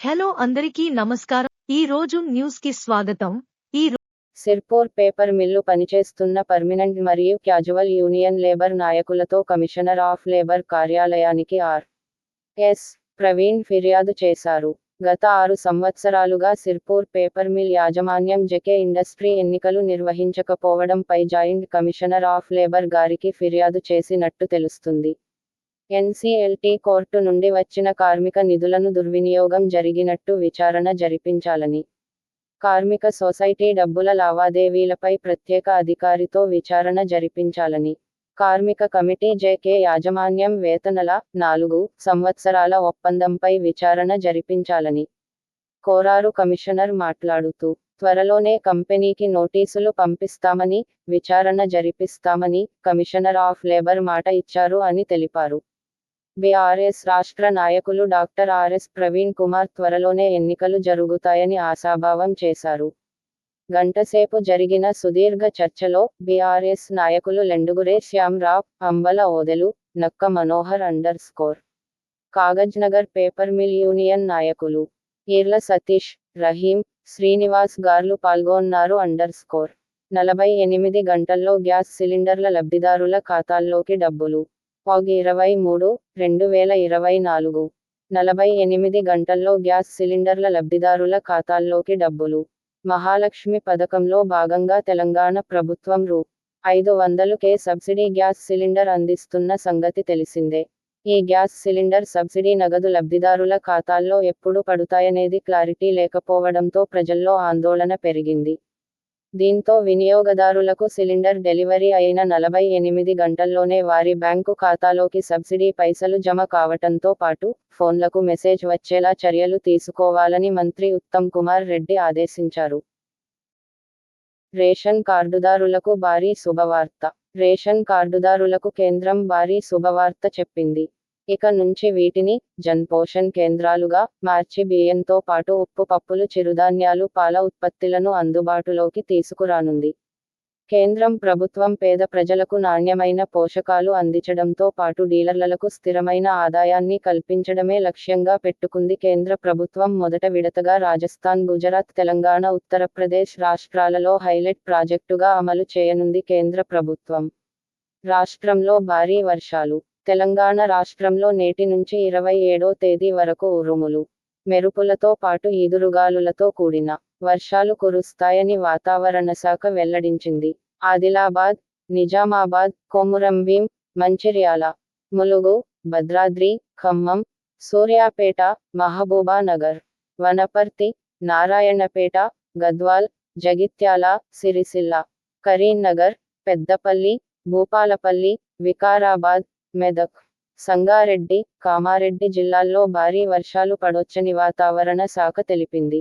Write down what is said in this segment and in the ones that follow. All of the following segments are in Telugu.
హలో అందరికీ నమస్కారం. ఈ రోజు న్యూస్కి స్వాగతం. ఈ సిర్పూర్ పేపర్ మిల్లు పనిచేస్తున్న పర్మినెంట్ మరియు క్యాజువల్ యూనియన్ లేబర్ నాయకులతో కమిషనర్ ఆఫ్ లేబర్ కార్యాలయానికి ఆర్. ఎస్. ప్రవీణ్ ఫిర్యాదు చేశారు. గత ఆరు సంవత్సరాలుగా సిర్పూర్ పేపర్ మిల్ యాజమాన్యం జెకే ఇండస్ట్రీ ఎన్నికలు నిర్వహించకపోవడంపై జాయింట్ కమిషనర్ ఆఫ్ లేబర్ గారికి ఫిర్యాదు చేసినట్టు తెలుస్తుంది. ఎన్సీఎల్టీ కోర్టు నుండి వచ్చిన కార్మిక నిధులను దుర్వినియోగం జరిగినట్టు విచారణ జరిపించాలని. కార్మిక సొసైటీ డబ్బుల లావాదేవీలపై ప్రత్యేక అధికారితో విచారణ జరిపించాలని. కార్మిక కమిటీ జేకే యాజమాన్యం వేతనల నాలుగు సంవత్సరాల ఒప్పందంపై విచారణ జరిపించాలని కోరారు కమిషనర్ మాట్లాడుతూ త్వరలోనే కంపెనీకి నోటీసులు పంపిస్తామని విచారణ జరిపిస్తామని కమిషనర్ ఆఫ్ లేబర్ మాట ఇచ్చారు అని తెలిపారు. బీఆర్ఎస్ రాష్ట్ర నాయకులు డాక్టర్ ఆర్ఎస్ ప్రవీణ్ కుమార్ త్వరలోనే ఎన్నికలు జరుగుతాయని ఆశాభావం చేశారు. గంటసేపు జరిగిన సుదీర్ఘ చర్చలో బీఆర్ఎస్ నాయకులు లెండుగురే శ్యామ్రావ్ అంబల ఓదెలు నక్క మనోహర్ అండర్ స్కోర్ Kagaznagar paper mill union నాయకులు ఈర్ల సతీష్ రహీం శ్రీనివాస్ గార్లు పాల్గొన్నారు అండర్ స్కోర్ నలభై ఎనిమిది గంటల్లో గ్యాస్ సిలిండర్ల లబ్ధిదారుల ఖాతాల్లోకి డబ్బులు పాగ్ ఇరవై మూడు రెండు వేల ఇరవై నాలుగు. నలభై ఎనిమిది గంటల్లో గ్యాస్ సిలిండర్ల లబ్ధిదారుల ఖాతాల్లోకి డబ్బులు. మహాలక్ష్మి పథకంలో భాగంగా తెలంగాణ ప్రభుత్వం రూ. ఐదు వందలు కే సబ్సిడీ గ్యాస్ సిలిండర్ అందిస్తున్న సంగతి తెలిసిందే. ఈ గ్యాస్ సిలిండర్ సబ్సిడీ నగదు లబ్ధిదారుల ఖాతాల్లో ఎప్పుడు పడుతాయనేది క్లారిటీ లేకపోవడంతో ప్రజల్లో ఆందోళన పెరిగింది. దీంతో వినియోగదారులకు సిలిండర్ డెలివరీ అయిన నలభై ఎనిమిది గంటల్లోనే వారి బ్యాంకు ఖాతాలోకి సబ్సిడీ పైసలు జమ కావటంతో పాటు ఫోన్లకు మెసేజ్ వచ్చేలా చర్యలు తీసుకోవాలని మంత్రి ఉత్తమ్ కుమార్ రెడ్డి ఆదేశించారు. రేషన్ కార్డుదారులకు భారీ శుభవార్త. రేషన్ కార్డుదారులకు కేంద్రం భారీ శుభవార్త చెప్పింది. ఇక నుంచి వీటిని జన్ పోషణ్ కేంద్రాలుగా మార్చి బియ్యంతో పాటు ఉప్పు పప్పులు చిరుధాన్యాలు పాల ఉత్పత్తులను అందుబాటులోకి తీసుకురానుంది. కేంద్రం ప్రభుత్వం పేద ప్రజలకు నాణ్యమైన పోషకాలు అందించడంతో పాటు డీలర్లకు స్థిరమైన ఆదాయాన్ని కల్పించడమే లక్ష్యంగా పెట్టుకుంది కేంద్ర ప్రభుత్వం. మొదట విడతగా రాజస్థాన్ గుజరాత్ తెలంగాణ ఉత్తరప్రదేశ్ రాష్ట్రాలలో హైలైట్ ప్రాజెక్టుగా అమలు చేయనుంది కేంద్ర ప్రభుత్వం. రాష్ట్రంలో భారీ వర్షాలు తెలంగాణ రాష్ట్రంలో నేటి నుంచి ఇరవై ఏడో తేదీ వరకు ఉరుములు మెరుపులతో పాటు ఈదురుగాలులతో కూడిన వర్షాలు కురుస్తాయని వాతావరణ శాఖ వెల్లడించింది. ఆదిలాబాద్ నిజామాబాద్ కొమురంభీం మంచిర్యాల ములుగు భద్రాద్రి ఖమ్మం సూర్యాపేట మహబూబానగర్ వనపర్తి నారాయణపేట గద్వాల్ జగిత్యాల సిరిసిల్ల కరీంనగర్ పెద్దపల్లి భూపాలపల్లి వికారాబాద్ మెదక్ సంగారెడ్డి కామారెడ్డి జిల్లాల్లో భారీ వర్షాలు పడొచ్చని వాతావరణ శాఖ తెలిపింది.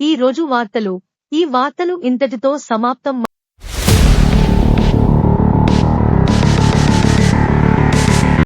ఈ రోజు వార్తలు ఈ వార్తలు ఇంతటితో సమాప్తం.